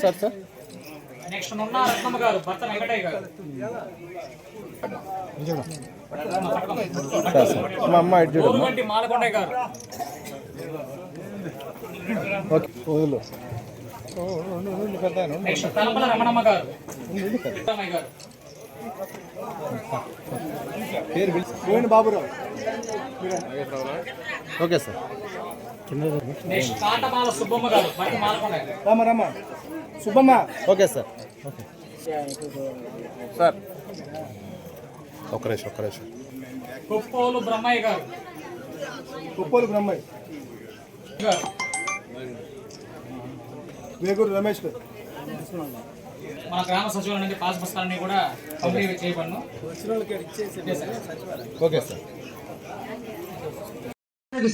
Sir sir. Next నున్న రత్నమ్మ గారు భర్త వెంకటయ్య గారు సార్ సార్. మా అమ్మ గోరుగంటి మాలకొండయ్య గారు ఓకే. వదులు. నెక్స్ట్ తలపల రమణమ్మ గారు గారు పేరు Baburao okay sir. Rama Rama. Subbamma. Okay sir. Okay sir. ఒక్క నిమిషం ఒక్క నిమిషం. కుప్పోలు బ్రహ్మయ్య గారు. ఉప్పోలు బ్రహ్మయ్య. గారు వేగూరు రమేష్ గారు. మన గ్రామ సచివాలయం నుంచి పాస్ పుస్తకాలన్నీ కూడా పంపిణీ చేయబడను. Okay sir.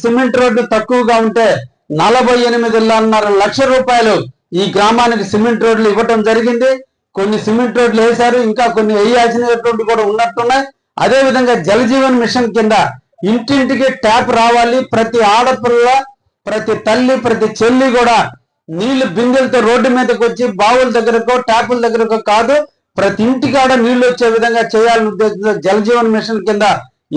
సిమెంట్ రోడ్డు తక్కువగా ఉంటే నలభై ఎనిమిదిన్నర లక్ష రూపాయలు ఈ గ్రామానికి సిమెంట్ రోడ్లు ఇవ్వటం జరిగింది. కొన్ని సిమెంట్ రోడ్లు వేశారు ఇంకా కొన్ని వేయాల్సినటువంటి కూడా ఉన్నట్టున్నాయి. అదే విధంగా జలజీవన్ మిషన్ కింద ఇంటింటికి ట్యాప్ రావాలి. ప్రతి ఆడపిల్ల ప్రతి తల్లి ప్రతి చెల్లి కూడా నీళ్ళు బిందెలతో రోడ్డు మీదకి వచ్చి బావుల దగ్గరకో ట్యాపుల దగ్గరకో కాదు ప్రతి ఇంటికాడ నీళ్ళు వచ్చే విధంగా చేయాలని ఉద్దేశంతో జలజీవన్ మిషన్ కింద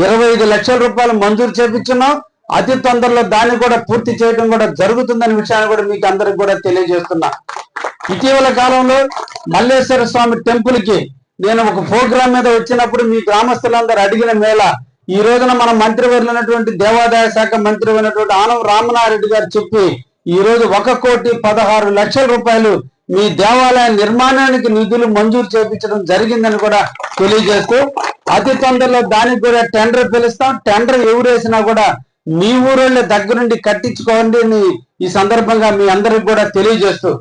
ఇరవై ఐదు లక్షల రూపాయలు మంజూరు చేపించున్నాం. అతి తొందరలో దాన్ని కూడా పూర్తి చేయడం కూడా జరుగుతుందనే విషయాన్ని కూడా మీకు అందరికి కూడా తెలియజేస్తున్నా. ఇటీవల కాలంలో మల్లేశ్వర స్వామి టెంపుల్కి నేను ఒక ప్రోగ్రామ్ మీద వచ్చినప్పుడు మీ గ్రామస్తులందరూ అడిగిన మేళ ఈ రోజున మన మంత్రి వెళ్ళినటువంటి దేవాదాయ శాఖ మంత్రి అయినటువంటి ఆనం రామనారెడ్డి గారు చెప్పి ఈ రోజు ఒక కోటి పదహారు లక్షల రూపాయలు మీ దేవాలయ నిర్మాణానికి నిధులు మంజూరు చేపించడం జరిగిందని కూడా తెలియజేస్తూ అతి తొందరలో దానికి కూడా టెండర్ పిలుస్తాం. టెండర్ ఎవరేసినా కూడా మీ ఊరోళ్ళ దగ్గరుండి కట్టించుకోండి అని ఈ సందర్భంగా మీ అందరికి కూడా తెలియజేస్తూ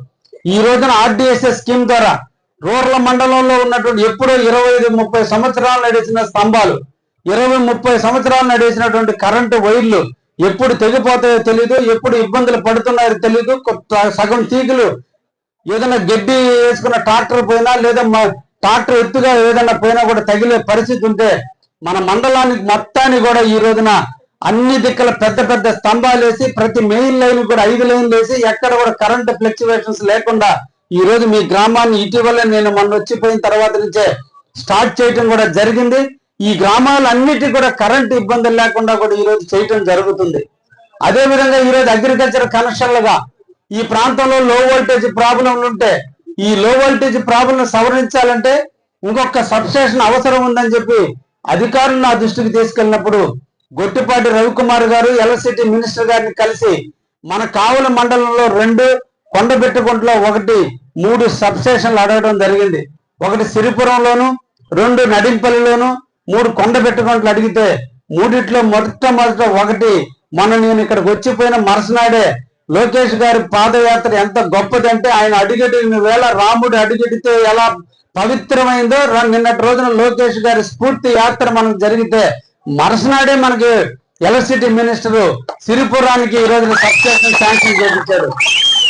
ఈ రోజున ఆర్డిఎస్ఎస్ స్కీమ్ ద్వారా రూరల్ మండలంలో ఉన్నటువంటి ఎప్పుడో ఇరవై ఐదు ముప్పై సంవత్సరాలు నడిచిన స్తంభాలు ఇరవై ముప్పై సంవత్సరాలు నడిచినటువంటి కరెంటు వైర్లు ఎప్పుడు తెగిపోతాయో తెలియదు ఎప్పుడు ఇబ్బందులు పడుతున్నాయో తెలియదు సగం తీగలు ఏదైనా గడ్డి వేసుకున్న ట్రాక్టర్ పోయినా లేదా ట్రాక్టర్ ఎత్తుగా ఏదైనా పోయినా కూడా తగిలే పరిస్థితి ఉంటే మన మండలానికి మొత్తాన్ని కూడా ఈ రోజున అన్ని దిక్కుల పెద్ద పెద్ద స్తంభాలు వేసి ప్రతి మెయిన్ లైన్ కూడా ఐదు లైన్లు వేసి ఎక్కడ కూడా కరెంట్ ఫ్లక్చువేషన్స్ లేకుండా ఈ రోజు మీ గ్రామాన్ని ఇటీవల నేను మొన్న వచ్చిపోయిన తర్వాత నుంచే స్టార్ట్ చేయటం కూడా జరిగింది. ఈ గ్రామాలన్నిటి కూడా కరెంట్ ఇబ్బందులు లేకుండా కూడా ఈ రోజు చేయటం జరుగుతుంది. అదే విధంగా ఈ రోజు అగ్రికల్చర్ కనెక్షన్లుగా ఈ ప్రాంతంలో లో వోల్టేజ్ ప్రాబ్లంలు ఉంటే ఈ లో వోల్టేజ్ ప్రాబ్లం సవరించాలంటే ఇంకొక సబ్స్టేషన్ అవసరం ఉందని చెప్పి అధికారులు నా దృష్టికి తీసుకెళ్ళినప్పుడు గొట్టిపాటి రవికుమార్ గారు ఎలక్ట్రిసిటీ మినిస్టర్ గారిని కలిసి మన కావుల మండలంలో రెండు కొండబెట్టుకుంటలో ఒకటి మూడు సబ్స్టేషన్లు అడగడం జరిగింది. ఒకటి సిరిపురంలోను రెండు నడింపల్లిలోను మూడు కొండబెట్టుకుంటలు అడిగితే మూడిట్లో మొట్టమొదట ఒకటి మనం నేను ఇక్కడికి వచ్చిపోయిన మరసనాడే లోకేష్ గారి పాదయాత్ర ఎంత గొప్పదంటే ఆయన అడిగడిన వేళ రాముడు అడిగడితే ఎలా పవిత్రమైందో ర- నిన్నటి రోజున లోకేష్ గారి స్ఫూర్తి యాత్ర మనకు జరిగితే మరుసనాడే మనకి ఎలక్ట్రిసిటీ మినిస్టర్ సిరిపురానికి ఈ రోజున సబ్స్టేషన్ శాంక్షన్ చేయించాడు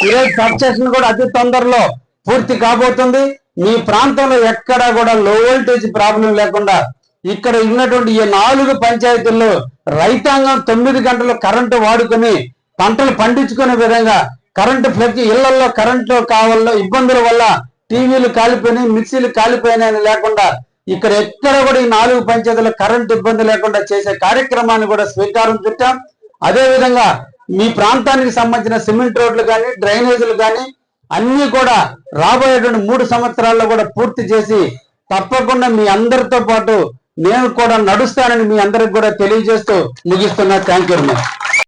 ఈరోజు సబ్స్టేషన్ కూడా అతి తొందరలో పూర్తి కాబోతుంది. మీ ప్రాంతంలో ఎక్కడా కూడా లో వోల్టేజ్ ప్రాబ్లం లేకుండా ఇక్కడ ఉన్నటువంటి ఈ నాలుగు పంచాయతీల్లో రైతాంగం తొమ్మిది గంటలు కరెంటు వాడుకొని పంటలు పండించుకునే విధంగా కరెంటు ప్రతి ఇళ్ళలో కరెంటు కావాలో ఇబ్బందుల వల్ల టీవీలు కాలిపోయినాయి మిక్సీలు కాలిపోయినాయని లేకుండా ఇక్కడ ఎక్కడ కూడా ఈ నాలుగు పంచాయతీల కరెంట్ ఇబ్బంది లేకుండా చేసే కార్యక్రమాన్ని కూడా స్వీకారం చుట్టాం. అదేవిధంగా మీ ప్రాంతానికి సంబంధించిన సిమెంట్ రోడ్లు కానీ డ్రైనేజీలు కానీ అన్ని కూడా రాబోయేటువంటి మూడు సంవత్సరాల్లో కూడా పూర్తి చేసి తప్పకుండా మీ అందరితో పాటు నేను కూడా నడుస్తానని మీ అందరికి కూడా తెలియజేస్తూ ముగిస్తున్నా. Thank you